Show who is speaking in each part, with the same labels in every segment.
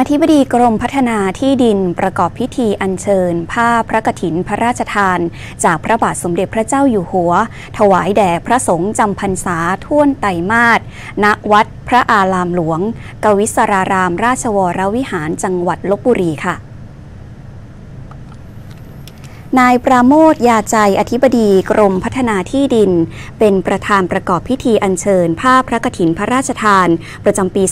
Speaker 1: อธิบดีกรมพัฒนาที่ดินประกอบพิธีอัญเชิญ ผ้าพระกฐินพระราชทาน จากพระบาทสมเด็จพระเจ้าอยู่หัว ถวายแด่พระสงฆ์จำพรรษาท่วนไตรมาสณวัดพระอารามหลวง กวิศรารามราชวรวิหารจังหวัดลบบุรีค่ะ นายปราโมทยาใจอธิบดีกรมพัฒนาที่ดิน เป็นประธานประกอบพิธีอัญเชิญผ้าพระกฐินพระราชทาน ประจำปี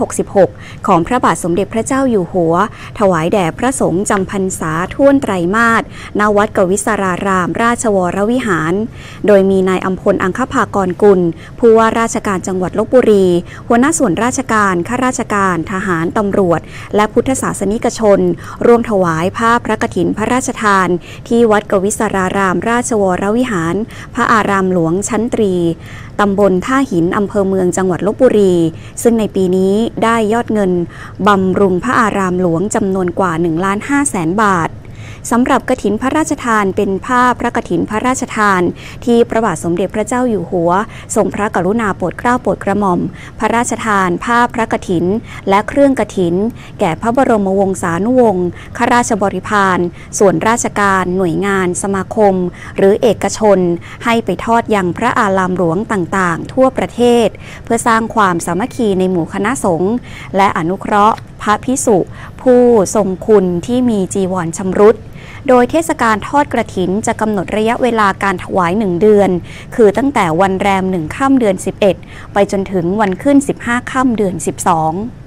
Speaker 1: 2566 ของพระบาทสมเด็จพระเจ้าอยู่หัว ถวายแด่พระสงฆ์จำพรรษาท่วนไตรมาสณวัดกวิศราราม ราชวรวิหาร โดยมีนายอัมพลอังคภากรกุล ผู้ว่าราชการจังหวัดลบบุรี หัวหน้าส่วนราชการข้าราชการทหารตำรวจ และพุทธศาสนิกชน ร่วมถวายผ้าพระกฐินพระราชทานที่วัดกวิศรารามราชวรวิหาร พระอารามหลวงชั้นตรี ตำบลท่าหินอำเภอเมืองจังหวัดลบบุรี ซึ่งในปีนี้ได้ยอดเงินบำรุงพระอารามหลวงจำนวนกว่า1ล้าน5แสนบาท สำหรับกฐินพระราชทานเป็นผ้าพระกฐินพระราชทาน ที่พระบาทสมเด็จพระเจ้าอยู่หัว ทรงพระกรุณาโปรดเกล้าโปรดกระหม่อม พระราชทานผ้าพระกฐิน และเครื่องกฐิน แก่พระบรมวงศานุวงศ์ข้าราชบริพาร ส่วนราชการหน่วยงาน สมาคม หรือเอกชน ให้ไปทอดยังพระอารามหลวงต่างๆ ทั่วประเทศ เพื่อสร้างความสามัคคีในหมู่คณะสงฆ์และอนุเคราะห์ พระพิสุผู้ทรงคุณที่มีจีวรชำรุด โดยเทศกาลทอดกระถินจะกำหนดระยะเวลาการถวาย 1 เดือน คือตั้งแต่วันแรม1ค่ำเดือน 11 ไปจนถึงวันขึ้น 15ค่ำเดือน 12